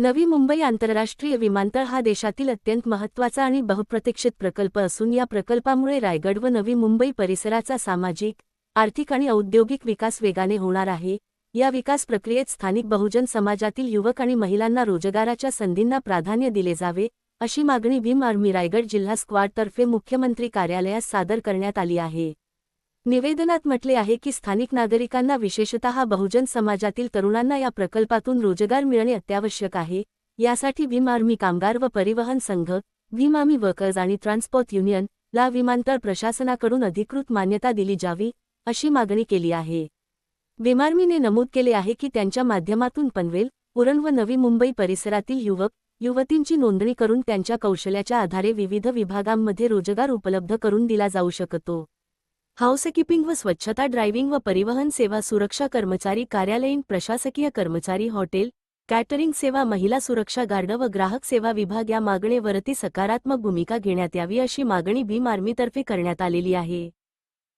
नवी मुंबई आंतरराष्ट्रीय विमानतळ हा देशातील अत्यंत महत्त्वाचा आणि बहुप्रतीक्षित प्रकल्प असून या प्रकल्पामुळे रायगड व नवी मुंबई परिसराचा सामाजिक आर्थिक आणि औद्योगिक विकास वेगाने होणार आहे. या विकास प्रक्रियेत स्थानिक बहुजन समाजातील युवक आणि महिलांना रोजगाराच्या संधींना प्राधान्य दिले जावे अशी मागणी भीम आर्मी रायगड जिल्हा स्क्वॉडतर्फे मुख्यमंत्री कार्यालयास सादर करण्यात आली आहे. निवेदनात म्हटले आहे की स्थानिक नागरिकांना विशेषतः बहुजन समाजातील तरुणांना या प्रकल्पातून रोजगार मिळणे अत्यावश्यक आहे. यासाठी भीम आर्मी कामगार व परिवहन संघ भीम आर्मी वर्कर्स आणि ट्रान्सपोर्ट युनियन ला विमानतळ प्रशासनाकडून अधिकृत मान्यता दिली जावी अशी मागणी केली आहे. विमार्मीने नमूद केले आहे की त्यांच्या माध्यमातून पनवेल उरण व नवी मुंबई परिसरातील युवक युवतींची नोंदणी करून त्यांच्या कौशल्याच्या आधारे विविध विभागांमध्ये रोजगार उपलब्ध करून दिला जाऊ शकतो. हाऊसकीपिंग व स्वच्छता ड्रायव्हिंग व परिवहन सेवा सुरक्षा कर्मचारी कार्यालयीन प्रशासकीय कर्मचारी हॉटेल कॅटरिंग सेवा महिला सुरक्षा गार्ड व ग्राहक सेवा विभाग या मागणीवरती सकारात्मक भूमिका घेण्यात यावी अशी मागणी भीम आर्मीतर्फे करण्यात आलेली आहे.